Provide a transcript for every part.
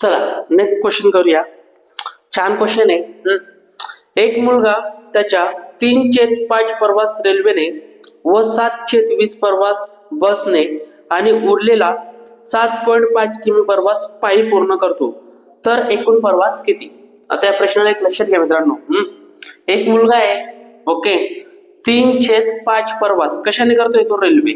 चला next question करूया. छान क्वेश्चन आहे. एक मुलगा त्याच्या तीन चेत पाच प्रवास रेल्वेने व सात चेत वीस प्रवास बसने आणि उरलेला सात पॉईंट पाच किमी प्रवास पायी पूर्ण करतो. तर एकूण प्रवास किती? आता या प्रश्नाला एक लक्षात घ्या मित्रांनो. एक मुलगा आहे. ओके तीन छेद पाच प्रवास कशाने करतोय तो रेल्वे?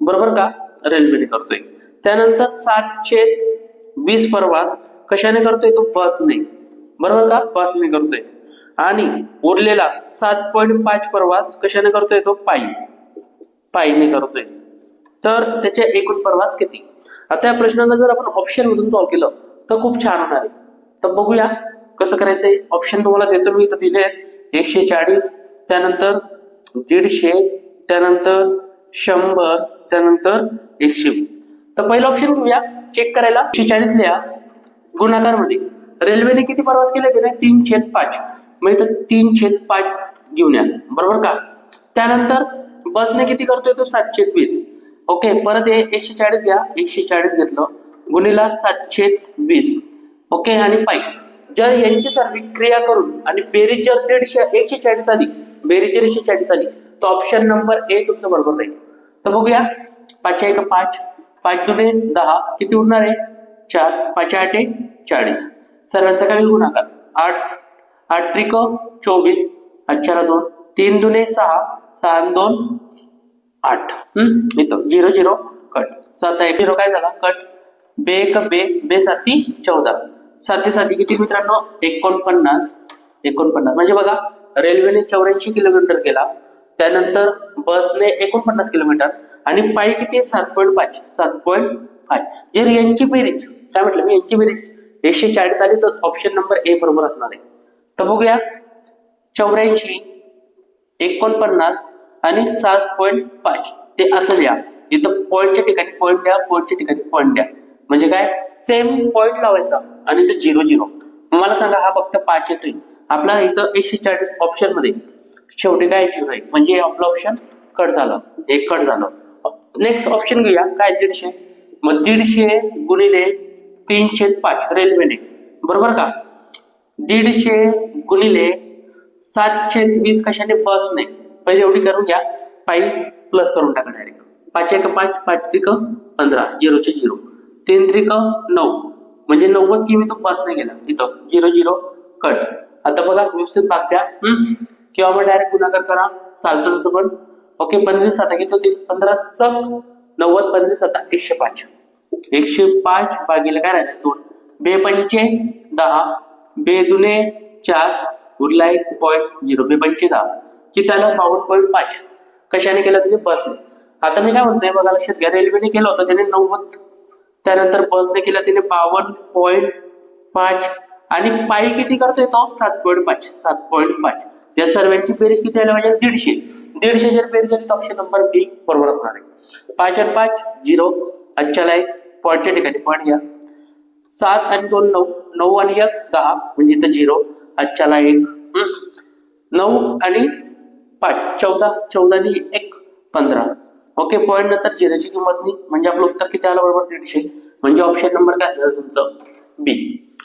बरोबर का? रेल्वेने करतोय. त्यानंतर सात छेद वीस प्रवास कशाने करतोय तो बसने. बरोबर का? बसने करतोय. आणि उरलेला सात पॉईंट पाच प्रवास कशाने करतोय तो? पायी. पायीने करतोय. तर त्याच्या एकूण प्रवास किती? आता या प्रश्नाला जर आपण ऑप्शन मधून सॉल्व्ह केलं तर खूप छान होणार आहे. तर बघूया कसं करायचंय ऑप्शन तुम्हाला देतो मी इथं दिले आहेत. एकशे चाळीस त्यानंतर दीडशे त्यानंतर शंभर त्यानंतर एकशे वीस. तर पहिलं ऑप्शन घेऊया चेक करायला. शेचाळीस लिहा. गुणाकारमध्ये रेल्वेने किती प्रवास केले त्याने? तीन छेद पाच. म्हणजे तर तीन छेद पाच घेऊन या. बरोबर का? त्यानंतर बसने किती करतोय तो? सातशे वीस. ओके परत हे एकशे चाळीस घ्या. एकशे चाळीस घेतलं. गुणीला सातशे वीस. ओके आणि पाय जर यांची सर्व क्रिया करून आणि बेरीज जर दीडशे एकशे चाळीस आली बेरीज जर एकशे चाळीस आली तर ऑप्शन नंबर ए तुमचं बरोबर राहील. तर बघूया. पाचशे एक पाच पाच दुने दहा. किती उरणार आहे? चार. पाच आठ एक चाळीस. सर्वांचा काही गुणाकार. आठ. आठ त्रिक चोवीस. अठरा दोन. तीन दुने सहा. सहा दोन. आठ. हम्म इथं. Zero zero. कट. सात एक झिरो काय झाला? कट. बे एक बे. बे साती चौदा. साती साती किती मित्रांनो? एकोणपन्नास. एकोणपन्नास. म्हणजे बघा रेल्वेने चौऱ्याऐंशी किलोमीटर गेला त्यानंतर बसने एकोणपन्नास किलोमीटर. आणि पायी किती आहे? सात पॉईंट पाच. सात पॉईंट फाय जर यांची बेरीज. काय म्हटलं? मी यांची बेरीज. एकशे चाळीस आली तर ऑप्शन नंबर ए बरोबर असणार आहे. तर बघूया. चौऱ्याऐंशी एकोणपन्नास आणि सात पॉईंट पाच. ते असं लिहा. इथं पॉईंटच्या ठिकाणी पॉईंट द्या पॉईंटच्या ठिकाणी पॉईंट द्या. म्हणजे काय? सेम पॉईंट लावायचा. आणि इथं झिरो झिरो मला सांगा हा फक्त पाच येतोय. आपला इथं एकशे चाळीस ऑप्शनमध्ये. शेवटी काय झिरो आहे म्हणजे आपलं ऑप्शन कट झालं. एक कट झालं. नेक्स्ट ऑप्शन घेऊया. काय दीडशे? मग दीडशे गुणिले तीनशे पाच रेल्वेने बरोबर का? दीडशे गुणिले सातशे वीस कशाने बस नाही पहिले एवढी करून घ्या. पायी प्लस करून टाका डायरेक्ट पाच एक पाच पाच त्रिक पंधरा झिरोचे झिरो तीन त्रिक नऊ. म्हणजे नव्वद किमी तो बस नाही गेला. इथं झिरो झिरो कट आता बघा व्यवस्थित भाग द्या. किंवा मग डायरेक्ट गुणाकार करा. चालतं तसं पण. ओके पंधरा साता घेतो ते पंधरा चक नव्वद पंधरा साता एकशे पाच. एकशे पाच भागीला काय राहिलं? दोन. बे पंचे दहा. बे दुने चार. उरला एक पॉईंट झिरो बे पंचे दहा. किती त्याला बावन्न पॉईंट पाच. कशाने केलं तुम्ही? बसने. आता मी काय म्हणतोय बघा लक्षात घ्या. रेल्वेने केलं होतं त्याने नव्वद. त्यानंतर बसने केलं त्याने बावन्न पॉईंट पाच. आणि पायी किती करतोय तो? सात पॉईंट पाच. सात पॉईंट पाच. या सर्वांची बेरीज किती यायला पाहिजे म्हणजे दीडशे. दीडशे जर तर ऑप्शन नंबर बी बरोबर असणार आहे. पाच आणि पाच झिरो अच्छाला एक पॉईंटच्या ठिकाणी पॉईंट घ्या. सात आणि दोन नऊ. नऊ आणि एक दहा. म्हणजे इथं झिरो अच्छाला एक नऊ आणि पाच. चौदा. चौदा आणि एक पंधरा. ओके पॉईंट नंतर झिरोची किंमत नाही. म्हणजे आपलं उत्तर किती आलं बरोबर? दीडशे. म्हणजे ऑप्शन नंबर काय? झालं तुमचं बी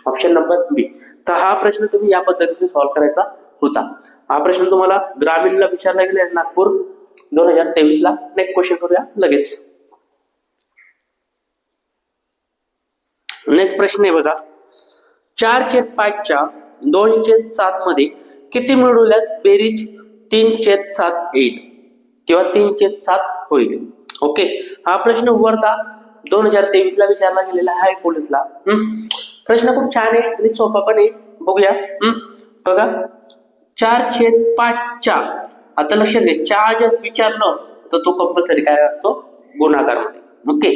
ऑप्शन नंबर बी तर हा प्रश्न तुम्ही या पद्धतीने सॉल्व्ह करायचा होता. हा प्रश्न तुम्हाला ग्रामीणला विचारला गेला नागपूर दोन हजार तेवीस ला नेक्स्ट क्वेश्चन करूया लगेच. नेक्स्ट प्रश्न आहे बघा. चार चेत पाचच्या दोन चेत सात मध्ये किती मिळवल्यास बेरीज तीन चेत सात येईल? किंवा तीन चेत सात होईल? ओके हा प्रश्न वर्धा दोन हजार तेवीस ला विचारला गेलेला आहे पोलीसला प्रश्न खूप छान आहे आणि सोपा पण आहे. बघूया. बघा. चार छेद पाचच्या आता लक्षात घ्या चार जर विचारलं तर तो कंपल्सरी काय असतो? गुणाकारमध्ये ओके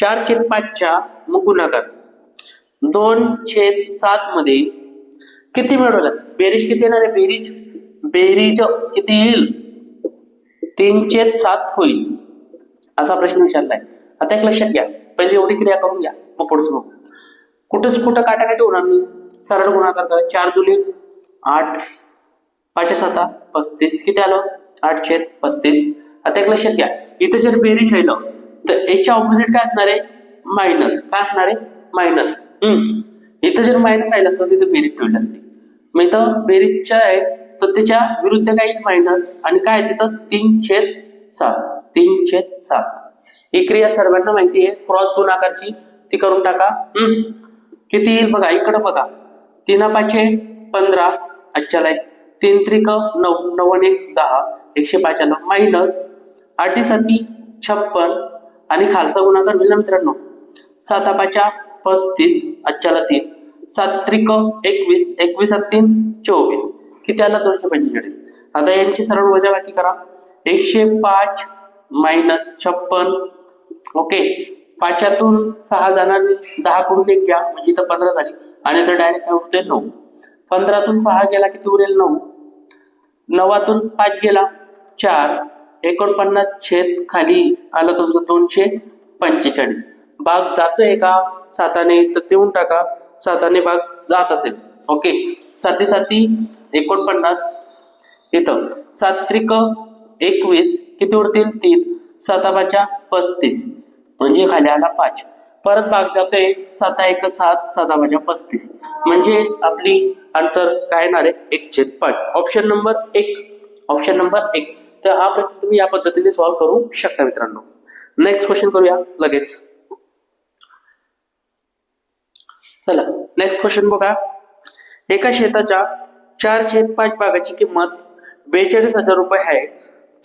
चार छेद पाचच्या मग गुणाकार. दोन छेद सात मध्ये किती मिळवलं बेरीज किती येणार आहे? बेरीज बेरीज किती येईल? तीन छेद सात होईल. असा प्रश्न विचारलाय. आता एक लक्षात घ्या. पहिली एवढी क्रिया करून घ्या. मग पुढचं बघू. कुठंच कुठं काटाकाटी होणार नाही. सरळ गुणाकार करा. चार जुले आठ पाचशे सत्ता पस्तीस किती आलं? आठ छेद पस्तीस. आता एक लक्षात घ्या. इथं जर बेरीज राहिलं तर याच्या ऑपोजिट काय असणार आहे? मायनस काय असणार आहे? मायनस हम्म. इथं जर मायनस राहिलं असतं तिथे बेरीज ठेवली असती. मग इथं बेरीजच्या आहे तर त्याच्या विरुद्ध काय येईल मायनस आणि काय आहे तिथं? तीन छेद सात. तीन छेद सात. ही क्रिया सर्वांना माहिती आहे. क्रॉस गुणाकारची ती करून टाका. हम्म. किती येईल बघा? इकडं बघा. तीन पाचशे पंधरा. आजच्याला एक तीन त्रिक नऊ नऊ एक दहा एकशे पाच्याण्णव मायनस आठी छप्पन आणि खालचा गुणाकार होईल मित्रांनो. साता पाच्या पस्तीस अच्छाला तीन. सात त्रिक एकवीस एकवीस तीन चोवीस. किती आला? दोनशे पंचेचाळीस. आता यांची सरळ वजाबाकी करा. एकशे पाच मायनस छप्पन. ओके. पाच्यातून सहा जाणार दहा करून एक घ्या. म्हणजे इथं पंधरा झाली. आणि तर डायरेक्ट काय उरते नऊ. पंधरातून सहा गेला किती उरेल? नऊ. नवातून पाच गेला. चार एकोणपन्नास छेद खाली आलं तुमचं दोनशे पंचेचाळीस. भाग जातोय का? साताने तर देऊन टाका. साताने भाग जात असेल. ओके. साती साती एकोणपन्नास. इथं. सात्रिक एकवीस. किती उरतील? तीन. साताबाच्या पस्तीस. म्हणजे खाली आला पाच. परत भाग जातोय साता एक सात साताबाच्या पस्तीस. म्हणजे आपली आन्सर काय येणार आहे? एक छेद पाच. ऑप्शन नंबर एक. ऑप्शन नंबर एक. तर हा प्रश्न तुम्ही या पद्धतीने सॉल्व्ह करू शकता मित्रांनो. नेक्स्ट क्वेश्चन करूया. लगेच. चला. नेक्स्ट क्वेश्चन बघा. एका शेताच्या चार छेद पाच भागाची किंमत बेचाळीस हजार रुपये आहे.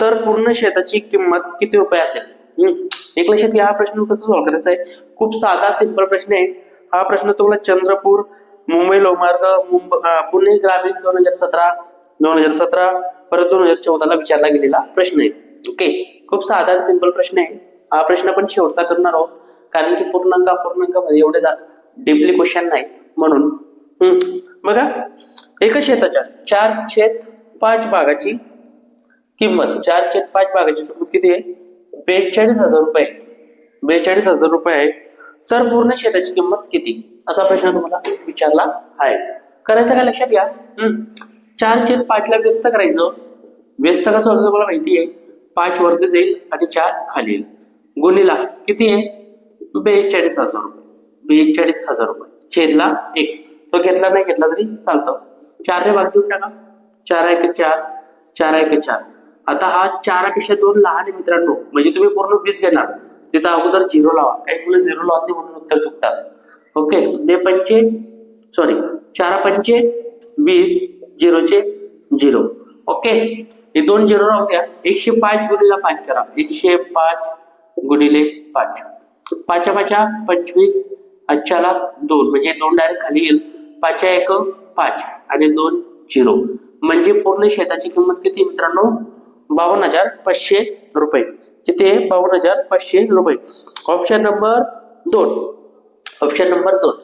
तर पूर्ण शेताची किंमत किती रुपये असेल? हम्म. एक हा प्रश्न कसं सॉल्व्ह करायचा आहे? खूप साधा सिंपल प्रश्न आहे. हा प्रश्न तुम्हाला चंद्रपूर मुंबई लोहमार्ग मुंबई पुणे ग्रामीण दोन हजार सतरा दोन हजार सतरा परत दोन हजार चौदाला विचारला गेलेला प्रश्न आहे. ओके खूप साधा सिंपल प्रश्न आहे. हा प्रश्न आपण शेवटचा करणार आहोत. कारण की पूर्णांक अपूर्णांकामध्ये एवढे डीपली क्वेश्चन नाहीत. म्हणून हम्म. बघा. एका शेताच्या चार छेद पाच भागाची किंमत चार छेद पाच भागाची किंमत किती आहे? बेचाळीस हजार रुपये बेचाळीस हजार रुपये आहे. तर पूर्ण शेताची किंमत किती? असा प्रश्न तुम्हाला विचारला आहे. करायचं काय लक्षात घ्या. हम्म. चार छेद पाचला व्यस्त करायचं. व्यस्त कसं होतं तुम्हाला माहिती आहे पाच वरती जाईल आणि चार खाली येईल गुणीला किती आहे? बेचाळीस हजार रुपये. बेचाळीस हजार रुपये. छेदला एक. तो घेतला नाही घेतला तरी चालतं. चार भाग देऊन टाका. चार एक चार. चार एक चार. आता हा चारापेक्षा दोन लहान आहे मित्रांनो. म्हणजे तुम्ही पूर्ण वीस घेणार. तिथं अगोदर झिरो लावा. काही मुलं झिरो लावते म्हणून उत्तर चुकतात. ओके? बे पंचे सॉरी चार पंचे वीस झिरोचे झिरो. ओके? हे दोन झिरो राहू द्या. एकशे पाच गुणिला पाच करा. एकशे पाच गुणिले पाच. पाचा पाचा पंचवीस अच्छाला दोन. म्हणजे दोन डायरेक्ट खाली येईल. पाचा एक पाच. आणि दोन झिरो. म्हणजे पूर्ण शेताची किंमत किती मित्रांनो? बावन्न हजार पाचशे रुपये. किती आहे बावन्न हजार पाचशे रुपये. ऑप्शन नंबर दोन. ऑप्शन नंबर दोन.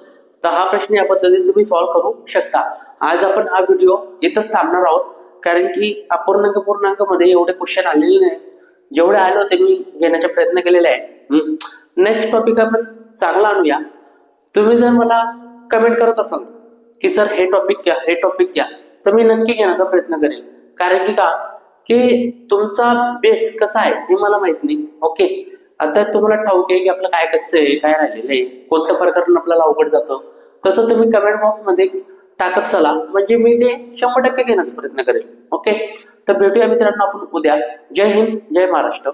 तर हा प्रश्न या पद्धतीने तुम्ही सॉल्व्ह करू शकता. आज आपण हा व्हिडिओ इथंच थांबणार आहोत. कारण की अपूर्णांक पूर्णांकमध्ये एवढे क्वेश्चन आलेले नाही जेवढे आले होते मी घेण्याचा प्रयत्न केलेला आहे. नेक्स्ट टॉपिक आपण चांगला आणूया. तुम्ही जर मला कमेंट करत असाल की सर हे टॉपिक घ्या हे टॉपिक घ्या तर मी नक्की घेण्याचा प्रयत्न करेल कारण की का? की तुमचा बेस कसा आहे हे मला माहीत नाही. ओके आता तुम्हाला ठाऊक आहे की आपलं काय कसं आहे काय राहिलेलं आहे कोणतं प्रकरण आपल्याला अवघड जातं. तसं तुम्ही कमेंट बॉक्समध्ये टाकत चला. म्हणजे मी ते शंभर टक्के घेण्याचा प्रयत्न करेल. ओके तर भेटूया मित्रांनो आपण उद्या. जय हिंद जय महाराष्ट्र.